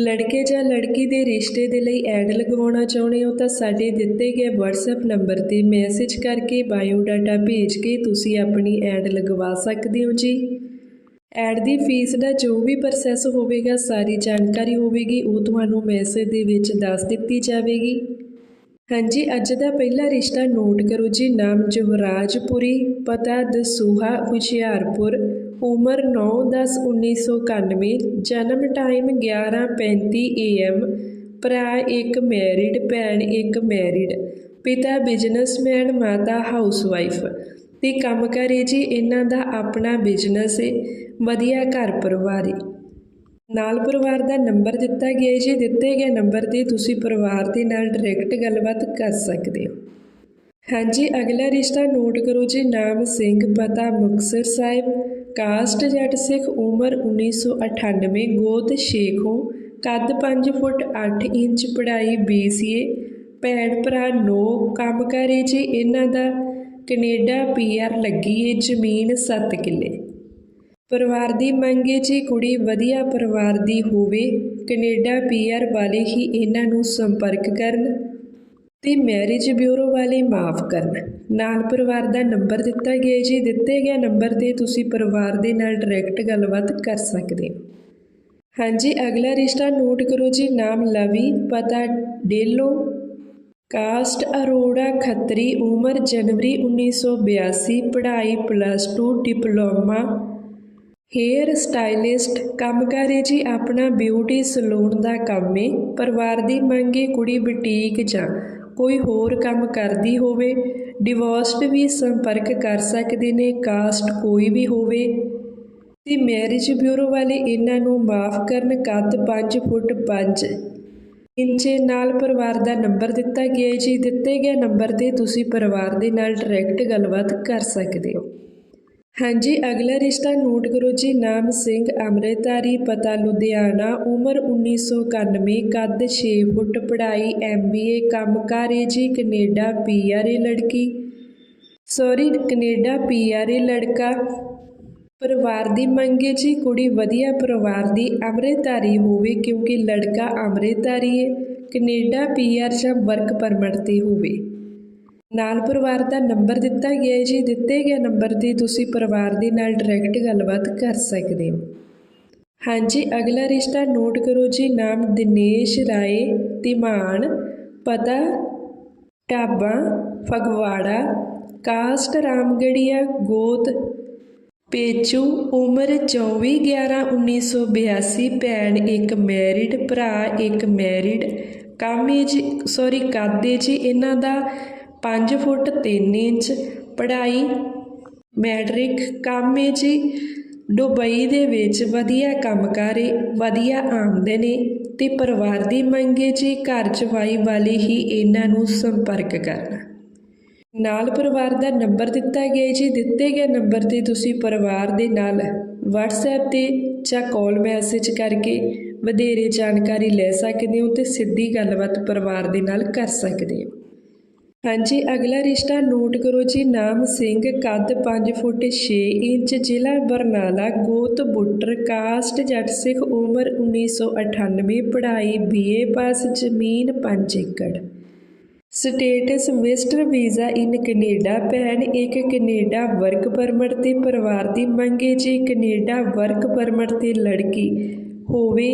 ਲੜਕੇ ਜਾਂ ਲੜਕੀ ਦੇ ਰਿਸ਼ਤੇ ਦੇ ਲਈ ਐਡ ਲਗਵਾਉਣਾ ਚਾਹੁੰਦੇ ਹੋ ਤਾਂ ਸਾਡੇ ਦਿੱਤੇ ਗਏ WhatsApp ਨੰਬਰ ਤੇ ਮੈਸੇਜ ਕਰਕੇ ਬਾਇਓਡਾਟਾ ਭੇਜ ਕੇ ਤੁਸੀਂ ਆਪਣੀ ਐਡ ਲਗਵਾ ਸਕਦੇ ਹੋ ਜੀ। ਐਡ ਦੀ ਫੀਸ ਦਾ ਜੋ ਵੀ ਪ੍ਰੋਸੈਸ ਹੋਵੇਗਾ, ਸਾਰੀ ਜਾਣਕਾਰੀ ਹੋਵੇਗੀ, ਉਹ ਤੁਹਾਨੂੰ ਮੈਸੇਜ ਦੇ ਵਿੱਚ ਦੱਸ ਦਿੱਤੀ ਜਾਵੇਗੀ। ਹਾਂਜੀ, ਅੱਜ ਦਾ ਪਹਿਲਾ ਰਿਸ਼ਤਾ ਨੋਟ ਕਰੋ ਜੀ। ਨਾਮ ਜਵਰਾਜਪੁਰੀ, ਪਤਾ ਦਸੂਹਾ, ਹੁਸ਼ਿਆਰਪੁਰ। ਉਮਰ 9/10/1991 ਜਨਮ ਟਾਈਮ 11:35 AM ਭਰਾ ਇੱਕ ਮੈਰਿਡ ਭੈਣ ਇੱਕ ਮੈਰਿਡ ਪਿਤਾ ਬਿਜ਼ਨਸਮੈਨ ਮਾਤਾ ਹਾਊਸਵਾਈਫ ਤੇ ਕੰਮ ਕਰੇ ਜੀ ਇਹਨਾਂ ਦਾ ਆਪਣਾ ਬਿਜ਼ਨਸ ਹੈ ਵਧੀਆ ਘਰ ਪਰਿਵਾਰ ਹੈ ਨਾਲ ਪਰਿਵਾਰ ਦਾ ਨੰਬਰ ਦਿੱਤਾ ਗਿਆ ਜੀ, ਦਿੱਤੇ ਗਏ ਨੰਬਰ ਤੇ ਤੁਸੀਂ ਪਰਿਵਾਰ ਦੇ ਨਾਲ ਡਾਇਰੈਕਟ ਗੱਲਬਾਤ ਕਰ ਸਕਦੇ ਹੋ। ਹਾਂਜੀ, ਅਗਲਾ ਰਿਸ਼ਤਾ ਨੋਟ ਕਰੋ ਜੀ, ਨਾਮ ਸਿੰਘ, ਪਤਾ ਮੁਕਤਸਰ ਸਾਹਿਬ। ਕਾਸਟ ਜੱਟ ਸਿੱਖ ਉਮਰ 1998 ਗੋਤ ਸ਼ੇਖੋਂ ਕੱਦ 5 ਫੁੱਟ 8 ਇੰਚ, ਪੜ੍ਹਾਈ BCA ਭੈਣ ਭਰਾ 9 ਕੰਮ ਕਰੇ ਜੀ ਇਹਨਾਂ ਦਾ। ਕੈਨੇਡਾ ਪੀਆਰ ਲੱਗੀ ਏ ਜ਼ਮੀਨ 7 ਕਿੱਲੇ। ਪਰਿਵਾਰ ਦੀ ਮੰਗ ਹੈ ਜੀ ਕੁੜੀ ਵਧੀਆ ਪਰਿਵਾਰ ਦੀ ਹੋਵੇ, ਕੈਨੇਡਾ ਪੀਆਰ ਵਾਲੇ ਹੀ ਇਹਨਾਂ ਨੂੰ ਸੰਪਰਕ ਕਰਨ ਤੇ ਮੈਰਿਜ ਬਿਊਰੋ ਵਾਲੇ ਮਾਫ ਕਰਨ। ਨਾਲ ਪਰਿਵਾਰ ਦਾ ਨੰਬਰ ਦਿੱਤਾ ਗਿਆ ਜੀ। ਦਿੱਤੇ ਗਏ ਨੰਬਰ ਤੇ ਤੁਸੀਂ ਪਰਿਵਾਰ ਦੇ ਨਾਲ ਡਾਇਰੈਕਟ ਗੱਲਬਾਤ ਕਰ ਸਕਦੇ ਹੋ। ਹਾਂਜੀ, ਅਗਲਾ ਰਿਸ਼ਤਾ ਨੋਟ ਕਰੋ ਜੀ। ਨਾਮ ਲਵੀ, ਪਤਾ ਡੇਲੋ। ਕਾਸਟ ਅਰੋੜਾ, ਖੱਤਰੀ, ਉਮਰ ਜਨਵਰੀ 1982 ਪੜ੍ਹਾਈ ਪਲੱਸ 2 ਡਿਪਲੋਮਾ। ਹੇਅਰ ਸਟਾਈਲਿਸਟ ਕੰਮ ਕਰੇ ਜੀ। ਆਪਣਾ ਬਿਊਟੀ ਸਲੂਨ ਦਾ ਕੰਮ ਏ। ਪਰਿਵਾਰ ਦੀ ਮੰਗੇ ਕੁੜੀ ਬੁਟੀਕ ਜਾਂ ਕੋਈ ਹੋਰ ਕੰਮ ਕਰਦੀ ਹੋਵੇ ਡਿਵੋਰਸਡ ਵੀ ਸੰਪਰਕ ਕਰ ਸਕਦੇ ਨੇ ਕਾਸਟ ਕੋਈ ਵੀ ਹੋਵੇ, ਤੇ ਮੈਰਿਜ ਬਿਊਰੋ ਵਾਲੇ ਇਹਨਾਂ ਨੂੰ ਮਾਫ ਕਰਨ ਕੱਦ 5 ਫੁੱਟ 5 ਇੰਚੇ ਨਾਲ ਪਰਿਵਾਰ ਦਾ ਨੰਬਰ ਦਿੱਤਾ ਗਿਆ ਜੀ। ਦਿੱਤੇ ਗਏ ਨੰਬਰ ਤੇ ਤੁਸੀਂ ਪਰਿਵਾਰ ਦੇ ਨਾਲ ਡਾਇਰੈਕਟ ਗੱਲਬਾਤ ਕਰ ਸਕਦੇ ਹੋ। ਹਾਂਜੀ, ਅਗਲਾ ਰਿਸ਼ਤਾ ਨੋਟ ਕਰੋ ਜੀ ਨਾਮ ਸਿੰਘ ਅੰਮ੍ਰਿਤਧਾਰੀ, ਪਤਾ ਲੁਧਿਆਣਾ, ਉਮਰ 1991 ਕੱਦ 6 ਫੁੱਟ, ਪੜ੍ਹਾਈ ਐਮਬੀਏ ਕੰਮਕਾਰ ਕਾਰੇ ਜੀ, ਕੈਨੇਡਾ ਪੀਆਰਏ ਲੜਕੀ। ਸੌਰੀ ਕੈਨੇਡਾ ਪੀਆਰਏ ਲੜਕਾ। ਪਰਿਵਾਰ ਦੀ ਮੰਗੇ ਜੀ, ਕੁੜੀ ਵਧੀਆ ਪਰਿਵਾਰ ਦੀ ਅੰਮ੍ਰਿਤਧਾਰੀ ਹੋਵੇ ਕਿਉਂਕਿ ਲੜਕਾ ਅੰਮ੍ਰਿਤਧਾਰੀ ਹੈ। ਕੈਨੇਡਾ ਪੀਆਰ ਜਾਂ ਵਰਕ ਪਰਮਿਟ ਤੇ ਹੋਵੇ। ਨਾਲ ਪਰਿਵਾਰ ਦਾ ਨੰਬਰ ਦਿੱਤਾ ਗਿਆ ਹੈ ਜੀ। ਦਿੱਤੇ ਗਏ ਨੰਬਰ ਤੇ ਤੁਸੀਂ ਪਰਿਵਾਰ ਦੇ ਨਾਲ ਡਾਇਰੈਕਟ ਗੱਲਬਾਤ ਕਰ ਸਕਦੇ ਹੋ। ਹਾਂਜੀ, ਅਗਲਾ ਰਿਸ਼ਤਾ ਨੋਟ ਕਰੋ ਜੀ। ਨਾਮ ਦਿਨੇਸ਼ ਰਾਏ, ਤਿਮਾਨ, ਪਤਾ, ਢਾਬਾ, ਫਗਵਾੜਾ, ਕਾਸਟ ਰਾਮਗੜੀਆ, ਗੋਤ, ਪੇਚੂ, ਉਮਰ 24 11 1982 ਭੈਣ ਇੱਕ ਮੈਰਿਡ ਭਰਾ ਇੱਕ ਮੈਰਿਡ ਕਾਮੇ ਜੀ ਸੌਰੀ ਕਾਦੇ ਜੀ, ਇਹਨਾਂ ਦਾ 5 ਫੁੱਟ 3 ਇੰਚ ਪੜ੍ਹਾਈ। ਮੈਟ੍ਰਿਕ ਕਾਮੇ ਜੀ। ਦੁਬਈ ਦੇ ਵਿੱਚ ਵਧੀਆ ਕੰਮ ਕਰੇ, ਵਧੀਆ ਆਮਦਨ ਏ ਤੇ ਪਰਿਵਾਰ ਦੀ ਮੰਗੇ ਜੀ ਘਰ ਜਵਾਈ ਵਾਲੇ ਹੀ ਇਹਨਾਂ ਨੂੰ ਸੰਪਰਕ ਕਰਨਾ। ਨਾਲ ਪਰਿਵਾਰ ਦਾ ਨੰਬਰ ਦਿੱਤਾ ਗਿਆ ਜੀ। ਦਿੱਤੇ ਗਏ ਨੰਬਰ ਤੇ ਤੁਸੀਂ ਪਰਿਵਾਰ ਦੇ ਨਾਲ WhatsApp ਤੇ ਜਾਂ ਕਾਲ ਮੈਸੇਜ ਕਰਕੇ ਵਧੇਰੇ ਜਾਣਕਾਰੀ ਲੈ ਸਕਦੇ ਹੋ ਤੇ ਸਿੱਧੀ ਗੱਲਬਾਤ ਪਰਿਵਾਰ ਦੇ ਨਾਲ ਕਰ ਸਕਦੇ ਹੋ। ਹਾਂਜੀ, ਅਗਲਾ ਰਿਸ਼ਤਾ ਨੋਟ ਕਰੋ ਜੀ, ਨਾਮ ਸਿੰਘ, ਕੱਦ 5 ਫੁੱਟ 6 ਇੰਚ, ਜ਼ਿਲ੍ਹਾ ਬਰਨਾਲਾ, ਗੋਤ ਬੁੱਟਰ, ਕਾਸਟ ਜੱਟ ਸਿੱਖ, ਉਮਰ 1998 ਪੜ੍ਹਾਈ ਬੀਏ ਪਾਸ, ਜ਼ਮੀਨ 5 ਏਕੜ। Status visitor visa in Canada, ਭੈਣ ਇੱਕ ਕੈਨੇਡਾ ਵਰਕ ਪਰਮਿਟ ਤੇ ਪਰਿਵਾਰ ਦੀ ਮੰਗੇ ਜੀ, ਕੈਨੇਡਾ ਵਰਕ ਪਰਮਿਟ ਤੇ ਲੜਕੀ ਹੋਵੇ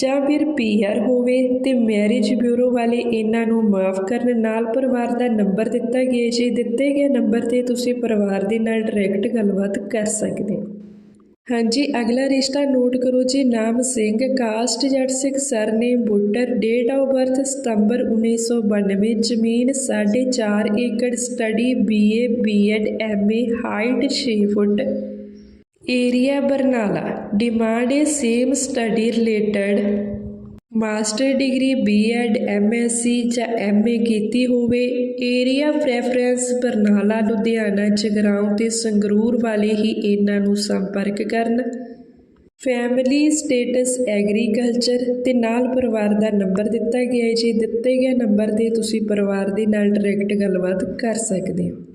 ਜਾਂ ਫਿਰ ਪੀਆਰ ਹੋਵੇ ਤੇ ਮੈਰਿਜ ਬਿਊਰੋ ਵਾਲੇ ਇਹਨਾਂ ਨੂੰ ਮਾਫ ਕਰਨ ਨਾਲ ਪਰਿਵਾਰ ਦਾ ਨੰਬਰ ਦਿੱਤਾ ਗਿਆ। ਜੀ ਦਿੱਤੇ ਗਏ ਨੰਬਰ ਤੇ ਤੁਸੀਂ ਪਰਿਵਾਰ ਦੇ ਨਾਲ ਡਾਇਰੈਕਟ ਗੱਲਬਾਤ ਕਰ ਸਕਦੇ ਹੋ। ਹਾਂਜੀ, ਅਗਲਾ ਰਿਸ਼ਤਾ ਨੋਟ ਕਰੋ ਜੀ। ਨਾਮ Singh, caste Jatt Sikh surname Buttar date of birth ਸਤੰਬਰ 1992 ਜ਼ਮੀਨ 4.5 ਏਕੜ study BA BEd MA height 6 ਫੁੱਟ। ਏਰੀਆ ਬਰਨਾਲਾ ਡਿਮਾਂਡ ਹੈ same study related master degree BEd MSc ਜਾਂ ਐਮਏ ਕੀਤੀ ਹੋਵੇ ਏਰੀਆ ਪ੍ਰੈਫਰੈਂਸ ਬਰਨਾਲਾ, ਲੁਧਿਆਣਾ, ਜਗਰਾਉਂ ਤੇ ਸੰਗਰੂਰ ਵਾਲੇ ਹੀ ਇਹਨਾਂ ਨੂੰ ਸੰਪਰਕ ਕਰਨ। ਫੈਮਿਲੀ ਸਟੇਟਸ ਐਗਰੀਕਲਚਰ ਤੇ ਨਾਲ ਪਰਿਵਾਰ ਦਾ ਨੰਬਰ ਦਿੱਤਾ ਗਿਆ ਹੈ। ਜੀ ਦਿੱਤੇ ਗਏ ਨੰਬਰ ਤੇ ਤੁਸੀਂ ਪਰਿਵਾਰ ਦੇ ਨਾਲ ਡਾਇਰੈਕਟ ਗੱਲਬਾਤ ਕਰ ਸਕਦੇ ਹੋ।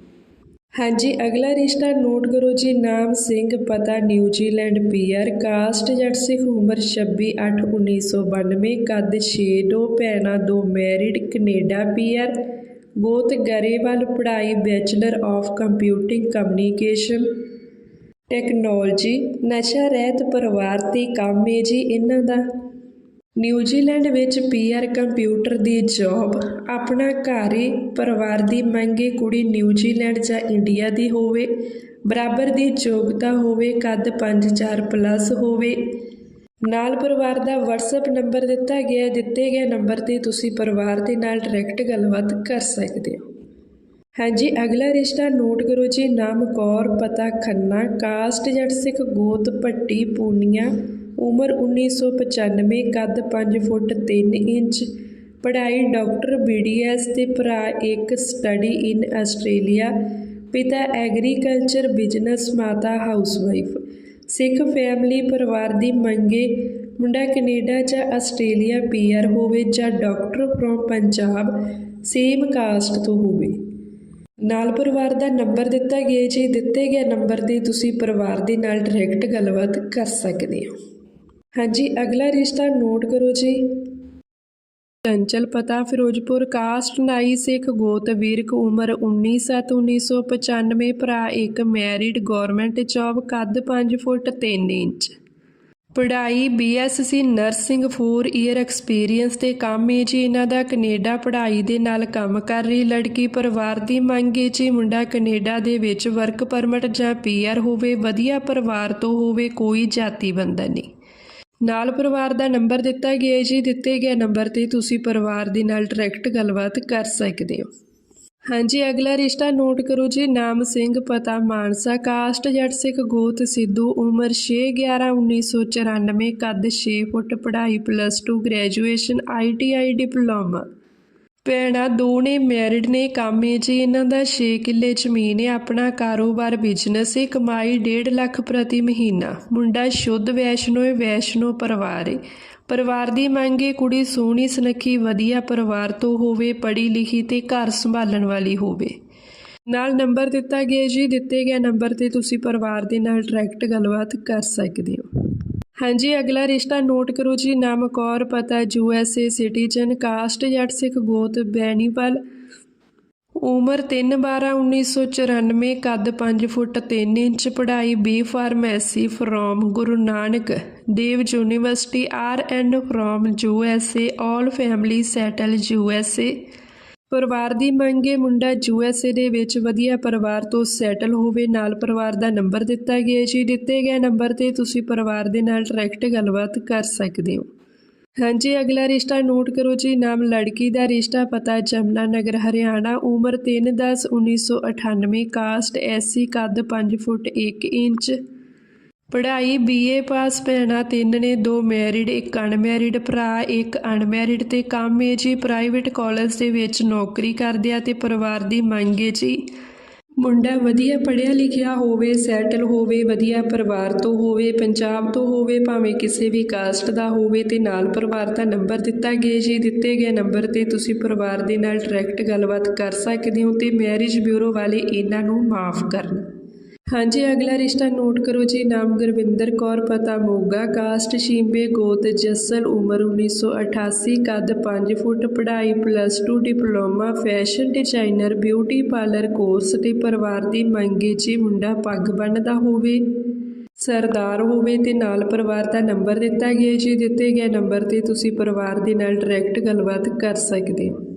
ਹਾਂਜੀ, ਅਗਲਾ ਰਿਸ਼ਤਾ ਨੋਟ ਕਰੋ ਜੀ, ਨਾਮ ਸਿੰਘ, ਪਤਾ ਨਿਊਜ਼ੀਲੈਂਡ, ਪੀਆਰ, ਕਾਸਟ ਜੱਟ ਸਿੱਖ, ਉਮਰ 26 8 1992 ਕੱਦ 6 ਦੋ ਭੈਣਾਂ, ਦੋ ਮੈਰਿਡ, ਕੈਨੇਡਾ, ਪੀਆਰ, ਗੋਤ ਗਰੇਵਾਲ, ਪੜ੍ਹਾਈ, bachelor of computing, communication technology, ਨਸ਼ਾ ਰਹਿਤ ਪਰਿਵਾਰ ਤੇ ਕੰਮ ਹੈ ਜੀ, ਇਹਨਾਂ ਦਾ। ਨਿਊਜ਼ੀਲੈਂਡ ਵਿੱਚ ਪੀਆਰ ਕੰਪਿਊਟਰ ਦੀ ਜੌਬ, ਆਪਣਾ ਘਰ ਏ ਪਰਿਵਾਰ ਦੀ ਮੰਗੇ ਕੁੜੀ ਨਿਊਜ਼ੀਲੈਂਡ ਜਾਂ ਇੰਡੀਆ ਦੀ ਹੋਵੇ, ਬਰਾਬਰ ਦੀ ਯੋਗਤਾ ਹੋਵੇ, ਕੱਦ 5-4 ਪਲੱਸ ਹੋਵੇ। ਨਾਲ ਪਰਿਵਾਰ ਦਾ WhatsApp ਨੰਬਰ ਦਿੱਤਾ ਗਿਆ, ਦਿੱਤੇ ਗਏ ਨੰਬਰ ਤੇ ਤੁਸੀਂ ਪਰਿਵਾਰ ਦੇ ਨਾਲ ਡਾਇਰੈਕਟ ਗੱਲਬਾਤ ਕਰ ਸਕਦੇ ਹੋ। ਹਾਂਜੀ, ਅਗਲਾ ਰਿਸ਼ਤਾ ਨੋਟ ਕਰੋ ਜੀ, ਨਾਮ ਕੌਰ, ਪਤਾ ਖੰਨਾ ਕਾਸਟ ਜੱਟ ਸਿੱਖ, ਗੋਤ, ਭੱਟੀ, ਪੂਨੀਆ। ਉਮਰ 1995 ਕੱਦ 5 ਫੁੱਟ 3 ਇੰਚ, ਪੜ੍ਹਾਈ ਡਾਕਟਰ ਬੀਡੀਐਸ ਤੇ ਭਰਾ ਇੱਕ ਸਟੱਡੀ ਇਨ ਆਸਟ੍ਰੇਲੀਆ, ਪਿਤਾ ਐਗਰੀਕਲਚਰ ਬਿਜ਼ਨਸ, ਮਾਤਾ ਹਾਊਸਵਾਈਫ। ਸਿੱਖ ਫੈਮਿਲੀ ਪਰਿਵਾਰ ਦੀ ਮੰਗੇ, ਮੁੰਡਾ ਕੈਨੇਡਾ ਜਾਂ ਆਸਟ੍ਰੇਲੀਆ ਪੀਆਰ ਹੋਵੇ ਜਾਂ doctor from Punjab, same caste ਤੋਂ ਹੋਵੇ। ਨਾਲ ਪਰਿਵਾਰ ਦਾ ਨੰਬਰ ਦਿੱਤਾ ਗਿਆ ਜੀ ਦਿੱਤੇ ਗਏ ਨੰਬਰ ਤੇ ਤੁਸੀਂ ਪਰਿਵਾਰ ਦੇ ਨਾਲ ਡਾਇਰੈਕਟ ਗੱਲਬਾਤ ਕਰ ਸਕਦੇ ਹੋ। ਹਾਂਜੀ, ਅਗਲਾ ਰਿਸ਼ਤਾ ਨੋਟ ਕਰੋ ਜੀ। ਚੰਚਲ ਪਤਾ, ਫਿਰੋਜ਼ਪੁਰ ਕਾਸਟ ਨਾਈ ਸਿੱਖ ਗੋਤ ਵੀਰਕ ਉਮਰ 19/7/1995 ਭਰਾ ਇੱਕ, ਮੈਰਿਡ ਗਵਰਨਮੈਂਟ ਜੌਬ, ਕੱਦ 5 ਫੁੱਟ 3 ਇੰਚ। ਪੜ੍ਹਾਈ ਬੀਐਸਸੀ ਨਰਸਿੰਗ 4 ਈਅਰ ਐਕਸਪੀਰੀਅੰਸ ਤੇ ਕੰਮ ਹੈ ਜੀ। ਇਹਨਾਂ ਦਾ ਕੈਨੇਡਾ ਪੜ੍ਹਾਈ ਦੇ ਨਾਲ ਕੰਮ ਕਰ ਰਹੀ ਲੜਕੀ ਪਰਿਵਾਰ ਦੀ ਮੰਗ ਹੈ ਜੀ। ਮੁੰਡਾ ਕੈਨੇਡਾ ਦੇ ਵਿੱਚ ਵਰਕ ਪਰਮਿਟ ਜਾਂ ਪੀਆਰ ਹੋਵੇ, ਵਧੀਆ ਪਰਿਵਾਰ ਤੋਂ ਹੋਵੇ, ਕੋਈ ਜਾਤੀ ਬੰਧਨ ਨਹੀਂ। ਨਾਲ ਪਰਿਵਾਰ ਦਾ ਨੰਬਰ ਦਿੱਤਾ ਗਿਆ ਜੀ, ਦਿੱਤੇ ਗਏ ਨੰਬਰ ਤੇ ਤੁਸੀਂ ਪਰਿਵਾਰ ਦੇ ਨਾਲ ਡਾਇਰੈਕਟ ਗੱਲਬਾਤ ਕਰ ਸਕਦੇ ਹੋ। ਹਾਂਜੀ, ਅਗਲਾ ਰਿਸ਼ਤਾ ਨੋਟ ਕਰੋ ਜੀ, ਨਾਮ ਸਿੰਘ, ਪਤਾ ਮਾਨਸਾ, ਕਾਸਟ, ਜੱਟ ਸਿੱਖ, ਗੋਤ, ਸਿੱਧੂ, ਉਮਰ 6 11 1994 ਕੱਦ 6 ਫੁੱਟ, ਪੜ੍ਹਾਈ ਪਲੱਸ 2 ਗ੍ਰੈਜੂਏਸ਼ਨ ਆਈਟੀਆਈ ਡਿਪਲੋਮਾ ਭੈਣਾਂ ਦੋ ਨੇ ਮੈਰਿਡ ਨੇ, ਕੰਮ ਹੈ ਜੀ ਇਹਨਾਂ ਦਾ 6 ਕਿੱਲੇ ਜ਼ਮੀਨ ਹੈ ਆਪਣਾ ਕਾਰੋਬਾਰ ਬਿਜ਼ਨਸ ਹੈ ਕਮਾਈ 1.5 ਲੱਖ ਪ੍ਰਤੀ ਮਹੀਨਾ। ਮੁੰਡਾ ਸ਼ੁੱਧ ਵੈਸ਼ਨੋ ਹੈ ਵੈਸ਼ਨੋ ਪਰਿਵਾਰ ਹੈ ਪਰਿਵਾਰ ਦੀ ਮੰਗ ਮੰਗੇ ਕੁੜੀ ਸੋਹਣੀ, ਸੁਨੱਖੀ, ਵਧੀਆ ਪਰਿਵਾਰ ਤੋਂ ਹੋਵੇ, ਪੜ੍ਹੀ ਲਿਖੀ ਤੇ ਘਰ ਸੰਭਾਲਣ ਵਾਲੀ ਹੋਵੇ। ਨਾਲ ਨੰਬਰ ਦਿੱਤਾ ਗਿਆ ਜੀ, ਦਿੱਤੇ ਗਏ ਨੰਬਰ ਤੇ ਤੁਸੀਂ ਪਰਿਵਾਰ ਦੇ ਨਾਲ ਡਾਇਰੈਕਟ ਗੱਲਬਾਤ ਕਰ ਸਕਦੇ ਹੋ। ਹਾਂਜੀ, ਅਗਲਾ ਰਿਸ਼ਤਾ ਨੋਟ ਕਰੋ ਜੀ। ਨਾਮ ਕੌਰ ਪਤਾ U S A, citizen, caste Jatt Sikh ਗੋਤ ਬੈਣੀਵਾਲ ਉਮਰ 3/12/1994 ਕੱਦ 5 ਫੁੱਟ 3 ਇੰਚ, ਪੜ੍ਹਾਈ B pharmacy from Guru Nanak Dev university, R and from U S A, all family settle U S A. ਪਰਿਵਾਰ ਦੀ ਮੰਗੇ ਮੁੰਡਾ ਯੂ ਐਸ ਏ ਦੇ ਵਿੱਚ ਵਧੀਆ ਪਰਿਵਾਰ ਤੋਂ ਸੈਟਲ ਹੋਵੇ, ਨਾਲ ਪਰਿਵਾਰ ਦਾ ਨੰਬਰ ਦਿੱਤਾ ਗਿਆ ਜੀ। ਦਿੱਤੇ ਗਏ ਨੰਬਰ ਤੇ ਤੁਸੀਂ ਪਰਿਵਾਰ ਦੇ ਨਾਲ ਡਾਇਰੈਕਟ ਗੱਲਬਾਤ ਕਰ ਸਕਦੇ ਹੋ। ਹਾਂਜੀ, ਅਗਲਾ ਰਿਸ਼ਤਾ ਨੋਟ ਕਰੋ ਜੀ। ਨਾਮ ਲੜਕੀ ਦਾ ਰਿਸ਼ਤਾ ਪਤਾ, ਜਮਨਾ ਨਗਰ, ਹਰਿਆਣਾ। ਉਮਰ 3/10/1998 ਕਾਸਟ ਐਸਸੀ ਕੱਦ 5 ਫੁੱਟ 1 ਇੰਚ। ਪੜ੍ਹਾਈ ਬੀਏ ਪਾਸ ਭੈਣਾਂ ਤਿੰਨ ਨੇ, ਦੋ ਮੈਰਿਡ ਇੱਕ ਅਨਮੈਰਿਡ ਭਰਾ, ਇੱਕ ਅਨਮੈਰਿਡ ਤੇ ਕੰਮ ਹੈ ਜੀ ਪ੍ਰਾਈਵੇਟ ਕਾਲਜ ਦੇ ਵਿੱਚ ਨੌਕਰੀ ਕਰਦੇ ਆ ਤੇ ਪਰਿਵਾਰ ਦੀ ਮੰਗ ਹੈ ਜੀ। ਮੁੰਡਾ ਵਧੀਆ ਪੜ੍ਹਿਆ ਲਿਖਿਆ ਹੋਵੇ ਸੈਟਲ ਹੋਵੇ, ਵਧੀਆ ਪਰਿਵਾਰ ਤੋਂ ਹੋਵੇ, ਪੰਜਾਬ ਤੋਂ ਹੋਵੇ, ਭਾਵੇਂ ਕਿਸੇ ਵੀ ਕਾਸਟ ਦਾ ਹੋਵੇ ਤੇ ਨਾਲ ਪਰਿਵਾਰ ਦਾ ਨੰਬਰ ਦਿੱਤਾ ਗਿਆ ਜੀ, ਦਿੱਤੇ ਗਏ ਨੰਬਰ ਤੇ ਤੁਸੀਂ ਪਰਿਵਾਰ ਦੇ ਨਾਲ ਡਾਇਰੈਕਟ ਗੱਲਬਾਤ ਕਰ ਸਕਦੇ ਹੋ ਤੇ ਮੈਰਿਜ ਬਿਊਰੋ ਵਾਲੇ ਇਹਨਾਂ ਨੂੰ ਮਾਫ ਕਰਨ। ਹਾਂਜੀ, ਅਗਲਾ ਰਿਸ਼ਤਾ ਨੋਟ ਕਰੋ ਜੀ। ਨਾਮ ਗੁਰਵਿੰਦਰ ਕੌਰ, ਪਤਾ ਮੋਗਾ। ਕਾਸਟ ਸ਼ੀਂਬੇ, ਗੋਤ ਜੱਸਲ, ਉਮਰ 1988 ਕੱਦ 5 ਫੁੱਟ, ਪੜ੍ਹਾਈ plus 2 diploma fashion designer beauty parlour course ਤੇ ਪਰਿਵਾਰ ਦੀ ਮੰਗੇ ਜੀ। ਮੁੰਡਾ ਪੱਗ ਬੰਨਦਾ ਹੋਵੇ, ਸਰਦਾਰ ਹੋਵੇ ਤੇ ਨਾਲ ਪਰਿਵਾਰ ਦਾ ਨੰਬਰ ਦਿੱਤਾ ਗਿਆ ਜੀ। ਦਿੱਤੇ ਗਏ ਨੰਬਰ ਤੇ ਤੁਸੀਂ ਪਰਿਵਾਰ ਦੇ ਨਾਲ ਡਾਇਰੈਕਟ ਗੱਲਬਾਤ ਕਰ ਸਕਦੇ ਹੋ।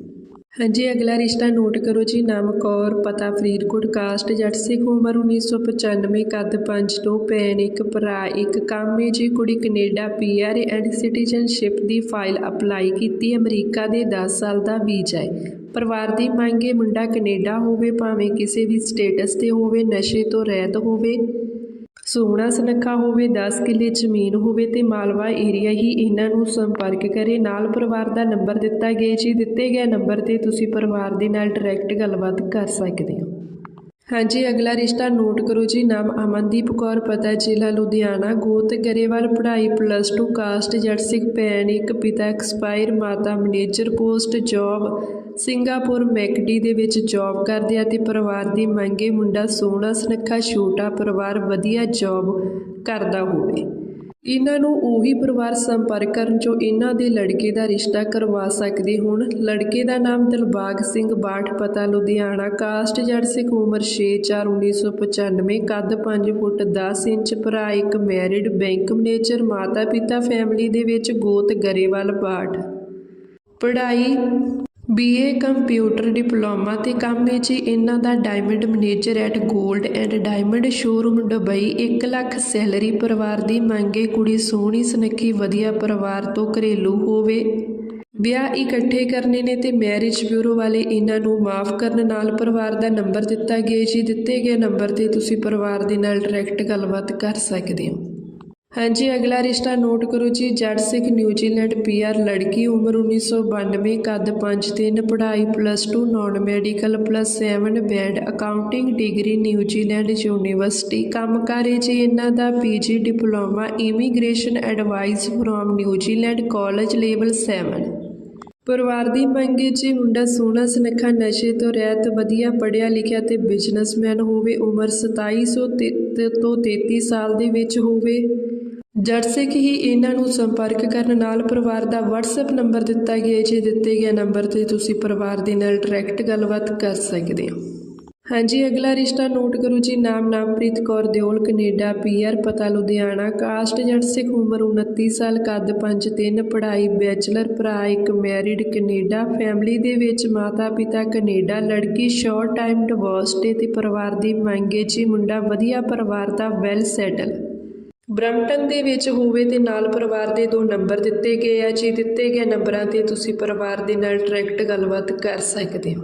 ਹਾਂਜੀ, ਅਗਲਾ ਰਿਸ਼ਤਾ ਨੋਟ ਕਰੋ ਜੀ। ਨਾਮ ਕੌਰ, ਪਤਾ ਫਰੀਦਕੋਟ, ਕਾਸਟ ਜੱਟ ਸਿੱਖ ਉਮਰ 1995 ਕੱਦ 5 ਤੋਂ, ਭੈਣ ਇੱਕ, ਭਰਾ ਇੱਕ, ਕਾਮੇ ਜੀ, ਕੁੜੀ ਕੈਨੇਡਾ ਪੀਆਰ ਐਂਡ ਸਿਟੀਜ਼ਨਸ਼ਿਪ ਦੀ ਫਾਈਲ ਅਪਲਾਈ ਕੀਤੀ, ਅਮਰੀਕਾ ਦੇ 10 ਸਾਲ ਦਾ ਵੀਜ਼ਾ ਹੈ। ਪਰਿਵਾਰ ਦੀ ਮੰਗ ਮੰਗੇ ਮੁੰਡਾ ਕੈਨੇਡਾ ਹੋਵੇ, ਭਾਵੇਂ ਕਿਸੇ ਵੀ ਸਟੇਟਸ ਤੇ ਹੋਵੇ, ਨਸ਼ੇ ਤੋਂ ਰਹਿਤ ਹੋਵੇ। ਸੋਹਣਾ ਸੁਨੱਖਾ ਹੋਵੇ 10 ਕਿੱਲੇ ਜ਼ਮੀਨ ਹੋਵੇ ਤੇ ਮਾਲਵਾ ਏਰੀਆ ਹੀ ਇਹਨਾਂ ਨੂੰ ਸੰਪਰਕ ਕਰੇ। ਨਾਲ ਪਰਿਵਾਰ ਦਾ ਨੰਬਰ ਦਿੱਤਾ ਗਿਆ ਜੀ। ਦਿੱਤੇ ਗਏ ਨੰਬਰ ਤੇ ਤੁਸੀਂ ਪਰਿਵਾਰ ਦੇ ਨਾਲ ਡਾਇਰੈਕਟ ਗੱਲਬਾਤ ਕਰ ਸਕਦੇ ਹੋ। ਹਾਂਜੀ, ਅਗਲਾ ਰਿਸ਼ਤਾ ਨੋਟ ਕਰੋ ਜੀ। ਨਾਮ ਅਮਨਦੀਪ ਕੌਰ, ਪਤਾ ਜ਼ਿਲ੍ਹਾ ਲੁਧਿਆਣਾ। ਗੋਤ ਗਰੇਵਾਲ, ਪੜ੍ਹਾਈ ਪਲੱਸ 2 ਕਾਸਟ ਜੱਟ ਸਿੱਖ ਭੈਣ, ਇੱਕ ਪਿਤਾ ਐਕਸਪਾਇਰ ਮਾਤਾ manager post job Singapore, McD ਦੇ ਵਿੱਚ ਜੌਬ ਕਰਦੇ ਆ ਤੇ ਪਰਿਵਾਰ ਦੀ ਮੰਗੇ ਮੁੰਡਾ ਸੋਹਣਾ, ਸੁਨੱਖਾ, ਛੋਟਾ, ਪਰਿਵਾਰ ਵਧੀਆ ਜੌਬ ਕਰਦਾ ਹੋਵੇ। ਇਹਨਾਂ ਨੂੰ ਉਹੀ ਪਰਿਵਾਰ ਸੰਪਰਕ ਕਰਨ ਜੋ ਇਹਨਾਂ ਦੇ ਲੜਕੇ ਦਾ ਰਿਸ਼ਤਾ ਕਰਵਾ ਸਕਦੇ ਹੋਣ। ਲੜਕੇ ਦਾ ਨਾਮ ਦਿਲਬਾਗ ਸਿੰਘ ਬਾਠ, ਪਤਾ ਲੁਧਿਆਣਾ, ਕਾਸਟ ਜੜ ਸਿੱਖ ਉਮਰ 6/4/1995 ਕੱਦ 5 ਫੁੱਟ 10 ਇੰਚ, ਭਰਾ ਇੱਕ ਮੈਰਿਡ ਬੈਂਕ ਮੈਨੇਜਰ ਮਾਤਾ ਪਿਤਾ ਫੈਮਿਲੀ ਦੇ ਵਿੱਚ ਗੋਤ ਗਰੇਵਾਲ ਬਾਠ ਪੜ੍ਹਾਈ ਬੀਏ ਕੰਪਿਊਟਰ ਡਿਪਲੋਮਾ ਤੇ ਕੰਮ ਹੈ ਜੀ ਇਹਨਾਂ ਦਾ ਡਾਇਮੰਡ ਮੈਨੇਜਰ ਐਟ 골ਡ and diamond showroom Dubai 1 lakh salary ਪਰਿਵਾਰ ਦੀ ਮੰਗੇ ਕੁੜੀ ਸੋਹਣੀ, ਸੁਨੱਖੀ, ਵਧੀਆ ਪਰਿਵਾਰ ਤੋਂ ਘਰੇਲੂ ਹੋਵੇ। ਵਿਆਹ ਇਕੱਠੇ ਕਰਨੇ ਨੇ ਤੇ ਮੈਰਿਜ ਬਿਊਰੋ ਵਾਲੇ ਇਹਨਾਂ ਨੂੰ ਮਾਫ ਕਰਨ ਨਾਲ ਪਰਿਵਾਰ ਦਾ ਨੰਬਰ ਦਿੱਤਾ ਗਿਆ ਜੀ, ਦਿੱਤੇ ਗਏ ਨੰਬਰ ਤੇ ਤੁਸੀਂ ਪਰਿਵਾਰ ਦੇ ਨਾਲ ਡਾਇਰੈਕਟ ਗੱਲਬਾਤ ਕਰ ਸਕਦੇ ਹੋ। ਹਾਂਜੀ, ਅਗਲਾ ਰਿਸ਼ਤਾ ਨੋਟ ਕਰੋ ਜੀ। ਜੱਟ ਸਿੱਖ ਨਿਊਜ਼ੀਲੈਂਡ ਪੀਆਰ ਲੜਕੀ ਉਮਰ 1992 ਕੱਦ 5'3 ਪੜ੍ਹਾਈ plus 2 non medical plus 7 bed accounting degree, New Zealand university. ਕੰਮ ਕਰੇ ਜੀ ਇਹਨਾਂ ਦਾ PG diploma, immigration advice from New Zealand college level 7 ਪਰਿਵਾਰ ਦੀ ਮੰਗੇ ਜੀ, ਮੁੰਡਾ ਸੋਹਣਾ, ਸੁਨੱਖਾ, ਨਸ਼ੇ ਤੋਂ ਰਹਿਤ, ਵਧੀਆ ਪੜ੍ਹਿਆ ਲਿਖਿਆ ਤੇ ਬਿਜ਼ਨਸਮੈਨ ਹੋਵੇ, ਉਮਰ 2700 ਤੇ- ਤੋਂ 33 ਸਾਲ ਦੇ ਵਿੱਚ ਹੋਵੇ। ਜੱਟ ਹੀ ਇਹਨਾਂ ਨੂੰ ਸੰਪਰਕ ਕਰਨ ਨਾਲ ਪਰਿਵਾਰ ਦਾ WhatsApp ਨੰਬਰ ਦਿੱਤਾ ਗਿਆ ਜੇ ਦਿੱਤੇ ਗਏ ਨੰਬਰ ਤੇ ਤੁਸੀਂ ਪਰਿਵਾਰ ਦੇ ਨਾਲ ਡਾਇਰੈਕਟ ਗੱਲਬਾਤ ਕਰ ਸਕਦੇ ਹੋ। ਹਾਂਜੀ, ਅਗਲਾ ਰਿਸ਼ਤਾ ਨੋਟ ਕਰੋ ਜੀ, ਨਾਮ ਨਾਮਪ੍ਰੀਤ ਕੌਰ ਦਿਓਲ, ਕੈਨੇਡਾ, ਪੀਆਰ, ਪਤਾ ਲੁਧਿਆਣਾ, ਕਾਸਟ ਜੱਟ ਉਮਰ 29 ਸਾਲ, ਕੱਦ 5'3 ਪੜ੍ਹਾਈ ਬੈਚਲਰ, ਭਰਾ ਇੱਕ ਮੈਰਿਡ, ਕੈਨੇਡਾ, ਫੈਮਿਲੀ ਦੇ ਵਿੱਚ ਮਾਤਾ ਪਿਤਾ ਕੈਨੇਡਾ, ਲੜਕੀ ਸ਼ਾਰਟ ਟਾਈਮ ਡਿਵੋਰਸਡ ਤੇ ਪਰਿਵਾਰ ਦੀ ਮੰਗੇ ਜੀ, ਮੁੰਡਾ ਵਧੀਆ ਪਰਿਵਾਰ ਦਾ ਵੈਲ ਸੈਟਲ ਬਰੈਂਪਟਨ ਦੇ ਵਿੱਚ ਹੋਵੇ ਤੇ ਨਾਲ ਪਰਿਵਾਰ ਦੇ ਦੋ ਨੰਬਰ ਦਿੱਤੇ ਗਏ ਆ। ਜੀ ਦਿੱਤੇ ਗਏ ਨੰਬਰਾਂ ਤੇ ਤੁਸੀਂ ਪਰਿਵਾਰ ਦੇ ਨਾਲ ਡਾਇਰੈਕਟ ਗੱਲਬਾਤ ਕਰ ਸਕਦੇ ਹੋ।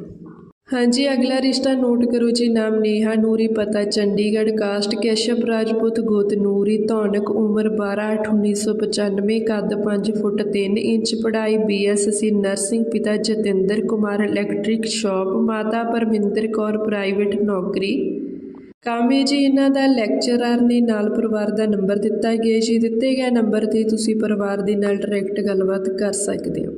ਹਾਂਜੀ, ਅਗਲਾ ਰਿਸ਼ਤਾ ਨੋਟ ਕਰੋ ਜੀ। ਨਾਮ ਨੇਹਾ ਨੂਰੀ, ਪਤਾ ਚੰਡੀਗੜ੍ਹ। ਕਾਸਟ ਕੈਸ਼ਪ, ਰਾਜਪੂਤ ਗੋਤ ਨੂਰੀ, ਧੌਣਕ ਉਮਰ 12/8/1995 ਕੱਦ 5 ਫੁੱਟ 3 ਇੰਚ, ਪੜ੍ਹਾਈ ਬੀਐਸਸੀ ਨਰਸਿੰਗ ਪਿਤਾ ਜਤਿੰਦਰ ਕੁਮਾਰ, ਇਲੈਕਟ੍ਰਿਕ ਸ਼ਾਪ, ਮਾਤਾ ਪਰਮਿੰਦਰ ਕੌਰ, ਪ੍ਰਾਈਵੇਟ ਨੌਕਰੀ। ਕਾਮੇ ਜੀ, ਇਹਨਾਂ ਦਾ ਲੈਕਚਰਰ ਨੇ ਨਾਲ ਪਰਿਵਾਰ ਦਾ ਨੰਬਰ ਦਿੱਤਾ ਗਿਆ ਜੀ, ਦਿੱਤੇ ਗਏ ਨੰਬਰ ਤੇ ਤੁਸੀਂ ਪਰਿਵਾਰ ਦੇ ਨਾਲ ਡਾਇਰੈਕਟ ਗੱਲਬਾਤ ਕਰ ਸਕਦੇ ਹੋ।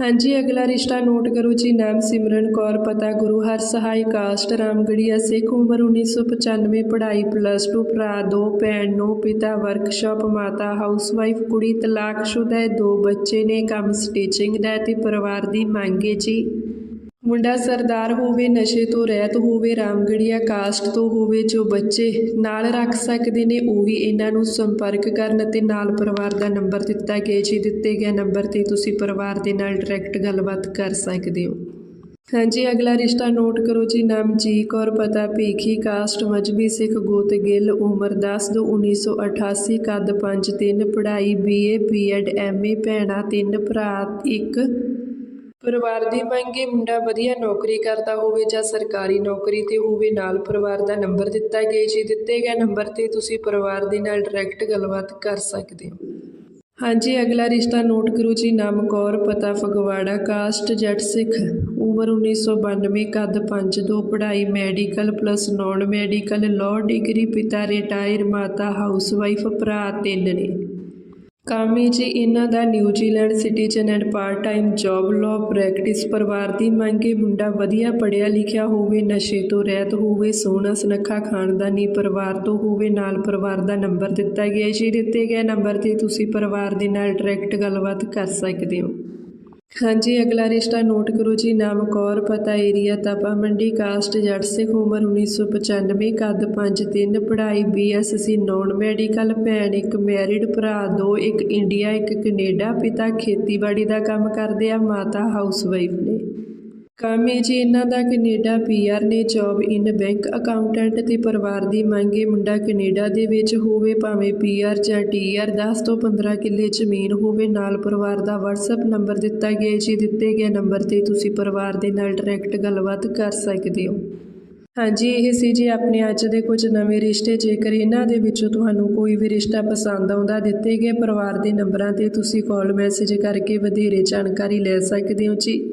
ਹਾਂਜੀ, ਅਗਲਾ ਰਿਸ਼ਤਾ ਨੋਟ ਕਰੋ ਜੀ। ਨਾਮ ਸਿਮਰਨ ਕੌਰ, ਪਤਾ ਗੁਰੂ ਹਰ ਸਹਾਈ ਕਾਸਟ ਰਾਮਗੜੀਆ, ਸਿੱਖ ਉਮਰ 1995 ਪੜ੍ਹਾਈ ਪਲੱਸ 2 ਭਰਾ, ਦੋ ਭੈਣ, ਨੂੰ ਪਿਤਾ ਵਰਕਸ਼ਾਪ ਮਾਤਾ ਹਾਊਸਵਾਈਫ ਕੁੜੀ, ਤਲਾਕਸ਼ੁਦਾ ਹੈ ਦੋ ਬੱਚੇ ਨੇ, ਕੰਮ ਸਟੀਚਿੰਗ ਦਾ ਹੈ ਤੇ ਪਰਿਵਾਰ ਦੀ ਮੰਗ ਮੰਗੇ ਜੀ। ਮੁੰਡਾ ਸਰਦਾਰ ਹੋਵੇ, ਨਸ਼ੇ ਤੋਂ ਰਹਿਤ ਹੋਵੇ ਰਾਮਗੜੀਆ ਕਾਸਟ ਤੋਂ ਹੋਵੇ, ਜੋ ਬੱਚੇ ਨਾਲ ਰੱਖ ਸਕਦੇ ਨੇ, ਉਹੀ ਇਹਨਾਂ ਨੂੰ ਸੰਪਰਕ ਕਰਨ ਅਤੇ ਨਾਲ ਪਰਿਵਾਰ ਦਾ ਨੰਬਰ ਦਿੱਤਾ ਗਿਆ ਜੀ ਦਿੱਤੇ ਗਏ ਨੰਬਰ ਤੇ ਤੁਸੀਂ ਪਰਿਵਾਰ ਦੇ ਨਾਲ ਡਾਇਰੈਕਟ ਗੱਲਬਾਤ ਕਰ ਸਕਦੇ ਹੋ। ਹਾਂਜੀ, ਅਗਲਾ ਰਿਸ਼ਤਾ ਨੋਟ ਕਰੋ ਜੀ। ਨਾਮ ਜੀ ਕੌਰ, ਪਤਾ ਭੀਖੀ ਕਾਸਟ ਮਜਬੀ, ਸਿੱਖ, ਗੋਤ, ਗਿੱਲ, ਉਮਰ 10 ਦੋ 1988 ਕੱਦ 5 3 ਪੜ੍ਹਾਈ ਬੀਏ ਬੀਐਡ ਐਮਏ ਭੈਣਾ, ਤਿੰਨ ਭਰਾ, ਇੱਕ ਪਰਿਵਾਰ ਦੀ ਮੰਗੇ ਮੁੰਡਾ ਵਧੀਆ ਨੌਕਰੀ ਕਰਦਾ ਹੋਵੇ ਜਾਂ ਸਰਕਾਰੀ ਨੌਕਰੀ ਤੇ ਹੋਵੇ, ਨਾਲ ਪਰਿਵਾਰ ਦਾ ਨੰਬਰ ਦਿੱਤਾ ਗਿਆ ਜੀ। ਦਿੱਤੇ ਗਏ ਨੰਬਰ ਤੇ ਤੁਸੀਂ ਪਰਿਵਾਰ ਦੇ ਨਾਲ ਡਾਇਰੈਕਟ ਗੱਲਬਾਤ ਕਰ ਸਕਦੇ ਹੋ। ਹਾਂਜੀ, ਅਗਲਾ ਰਿਸ਼ਤਾ ਨੋਟ ਕਰੋ ਜੀ। ਨਾਮ ਕੌਰ, ਪਤਾ ਫਗਵਾੜਾ, ਕਾਸਟ ਜੱਟ ਸਿੱਖ। ਉਮਰ 1992 ਕੱਦ 5'2 ਪੜ੍ਹਾਈ, medical plus non medical law degree ਪਿਤਾ ਰਿਟਾਇਰ ਮਾਤਾ ਹਾਊਸਵਾਈਫ ਭਰਾ ਤਿੰਨ ਨੇ। ਕਾਮੀ ਜੀ, ਇਹਨਾਂ ਦਾ New Zealand citizen and part time job law practice ਪਰਿਵਾਰ ਦੀ ਮੰਗੇ ਮੁੰਡਾ ਵਧੀਆ ਪੜ੍ਹਿਆ ਲਿਖਿਆ ਹੋਵੇ, ਨਸ਼ੇ ਤੋਂ ਰਹਿਤ ਹੋਵੇ, ਸੋਹਣਾ ਸੁਨੱਖਾ ਖਾਨਦਾਨੀ ਪਰਿਵਾਰ ਤੋਂ ਹੋਵੇ, ਨਾਲ ਪਰਿਵਾਰ ਦਾ ਨੰਬਰ ਦਿੱਤਾ ਗਿਆ ਜੀ ਦਿੱਤੇ ਗਏ ਨੰਬਰ ਤੇ ਤੁਸੀਂ ਪਰਿਵਾਰ ਦੇ ਨਾਲ ਡਾਇਰੈਕਟ ਗੱਲਬਾਤ ਕਰ ਸਕਦੇ ਹੋ। ਹਾਂਜੀ, ਅਗਲਾ ਰਿਸ਼ਤਾ ਨੋਟ ਕਰੋ ਜੀ। ਨਾਮ ਕੌਰ ਪਤਾ ਏਰੀਆ ਤਪਾ ਮੰਡੀ, ਕਾਸਟ ਜੱਟ ਸਿੱਖ, ਉਮਰ 1995 ਕੱਦ 5'3 ਪੜ੍ਹਾਈ ਬੀਐਸਸੀ ਨਾਨ ਮੈਡੀਕਲ, ਭੈਣ ਇੱਕ ਮੈਰਿਡ ਭਰਾ, ਦੋ ਇੱਕ ਇੰਡੀਆ, ਇੱਕ ਕੈਨੇਡਾ, ਪਿਤਾ ਖੇਤੀਬਾੜੀ ਦਾ ਕੰਮ ਕਰਦੇ ਆ, ਮਾਤਾ ਹਾਊਸਵਾਈਫ ਨੇ। ਕਾਮੇ ਜੀ, ਇਹਨਾਂ ਦਾ ਕੈਨੇਡਾ ਪੀਆਰ ਨੇ ਜੌਬ ਇਨ ਬੈਂਕ ਅਕਾਊਂਟੈਂਟ ਤੇ ਪਰਿਵਾਰ ਦੀ ਮੰਗੇ ਮੁੰਡਾ ਕੈਨੇਡਾ ਦੇ ਵਿੱਚ ਹੋਵੇ, ਭਾਵੇਂ ਪੀਆਰ ਜਾਂ ਟੀਆਰ 10 ਤੋਂ 15 ਕਿੱਲੇ ਜ਼ਮੀਨ ਹੋਵੇ, ਨਾਲ ਪਰਿਵਾਰ ਦਾ WhatsApp ਨੰਬਰ ਦਿੱਤਾ ਗਿਆ ਜੀ ਦਿੱਤੇ ਗਏ ਨੰਬਰ ਤੇ ਤੁਸੀਂ ਪਰਿਵਾਰ ਦੇ ਨਾਲ ਡਾਇਰੈਕਟ ਗੱਲਬਾਤ ਕਰ ਸਕਦੇ ਹੋ। ਹਾਂਜੀ, ਇਹ ਸੀ ਜੀ ਆਪਣੇ ਅੱਜ ਦੇ ਕੁਝ ਨਵੇਂ ਰਿਸ਼ਤੇ, ਜੇਕਰ ਇਹਨਾਂ ਦੇ ਵਿੱਚੋਂ ਤੁਹਾਨੂੰ ਕੋਈ ਵੀ ਰਿਸ਼ਤਾ ਪਸੰਦ ਆਉਂਦਾ, ਦਿੱਤੇ ਗਏ ਪਰਿਵਾਰ ਦੇ ਨੰਬਰਾਂ ਤੇ ਤੁਸੀਂ ਕਾਲ ਮੈਸੇਜ ਕਰਕੇ ਵਧੇਰੇ ਜਾਣਕਾਰੀ ਲੈ ਸਕਦੇ ਹੋ ਜੀ।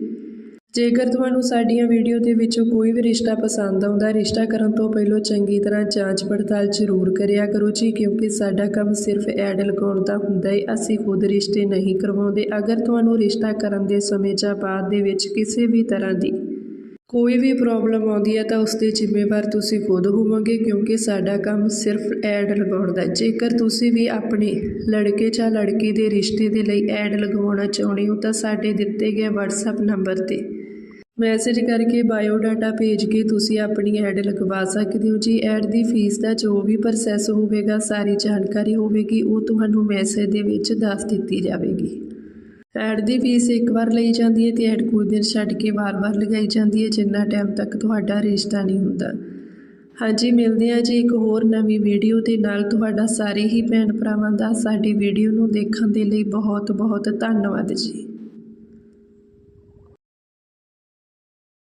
ਜੇਕਰ ਤੁਹਾਨੂੰ ਸਾਡੀਆਂ ਵੀਡੀਓ ਦੇ ਵਿੱਚੋਂ ਕੋਈ ਵੀ ਰਿਸ਼ਤਾ ਪਸੰਦ ਆਉਂਦਾ, ਰਿਸ਼ਤਾ ਕਰਨ ਤੋਂ ਪਹਿਲਾਂ ਚੰਗੀ ਤਰ੍ਹਾਂ ਜਾਂਚ ਪੜਤਾਲ ਜ਼ਰੂਰ ਕਰਿਆ ਕਰੋ ਜੀ, ਕਿਉਂਕਿ ਸਾਡਾ ਕੰਮ ਸਿਰਫ ਐਡ ਲਗਾਉਣ ਦਾ ਹੁੰਦਾ ਹੈ ਅਸੀਂ ਖੁਦ ਰਿਸ਼ਤੇ ਨਹੀਂ ਕਰਵਾਉਂਦੇ। ਅਗਰ ਤੁਹਾਨੂੰ ਰਿਸ਼ਤਾ ਕਰਨ ਦੇ ਸਮੇਂ ਜਾਂ ਬਾਅਦ ਦੇ ਵਿੱਚ ਕਿਸੇ ਵੀ ਤਰ੍ਹਾਂ ਦੀ ਕੋਈ ਵੀ ਪ੍ਰੋਬਲਮ ਆਉਂਦੀ ਹੈ, ਤਾਂ ਉਸ ਦੇ ਜ਼ਿੰਮੇਵਾਰ ਤੁਸੀਂ ਖੁਦ ਹੋਵੋਗੇ, ਕਿਉਂਕਿ ਸਾਡਾ ਕੰਮ ਸਿਰਫ ਐਡ ਲਗਾਉਣ ਦਾ ਜੇਕਰ ਤੁਸੀਂ ਵੀ ਆਪਣੇ ਲੜਕੇ ਜਾਂ ਲੜਕੀ ਦੇ ਰਿਸ਼ਤੇ ਦੇ ਲਈ ਐਡ ਲਗਵਾਉਣਾ ਚਾਹੁੰਦੇ ਹੋ, ਤਾਂ ਸਾਡੇ ਦਿੱਤੇ ਗਏ WhatsApp ਨੰਬਰ ਤੇ ਮੈਸੇਜ ਕਰਕੇ ਬਾਇਓ ਡਾਟਾ ਭੇਜ ਕੇ ਤੁਸੀਂ ਆਪਣੀ ਐਡ ਲਗਵਾ ਸਕਦੇ ਹੋ। ਜੀ ਐਡ ਦੀ ਫੀਸ ਦਾ ਜੋ ਵੀ ਪ੍ਰੋਸੈਸ ਹੋਵੇਗਾ, ਸਾਰੀ ਜਾਣਕਾਰੀ ਹੋਵੇਗੀ, ਉਹ ਤੁਹਾਨੂੰ ਮੈਸੇਜ ਦੇ ਵਿੱਚ ਦੱਸ ਦਿੱਤੀ ਜਾਵੇਗੀ। ਐਡ ਦੀ ਫੀਸ ਇੱਕ ਵਾਰ ਲਈ ਜਾਂਦੀ ਹੈ ਤੇ ਐਡ ਕੁਝ ਦਿਨ ਛੱਡ ਕੇ ਵਾਰ-ਵਾਰ ਲਗਾਈ ਜਾਂਦੀ ਹੈ, ਜਿੰਨਾ ਟਾਈਮ ਤੱਕ ਤੁਹਾਡਾ ਰਿਸ਼ਤਾ ਨਹੀਂ ਹੁੰਦਾ। ਹਾਂਜੀ, ਮਿਲਦੇ ਹਾਂ ਜੀ ਇੱਕ ਹੋਰ ਨਵੀਂ ਵੀਡੀਓ ਦੇ ਨਾਲ। ਤੁਹਾਡਾ ਸਾਰੇ ਹੀ ਭੈਣ ਭਰਾਵਾਂ ਦਾ ਸਾਡੀ ਵੀਡੀਓ ਨੂੰ ਦੇਖਣ ਦੇ ਲਈ ਬਹੁਤ ਬਹੁਤ ਧੰਨਵਾਦ ਜੀ।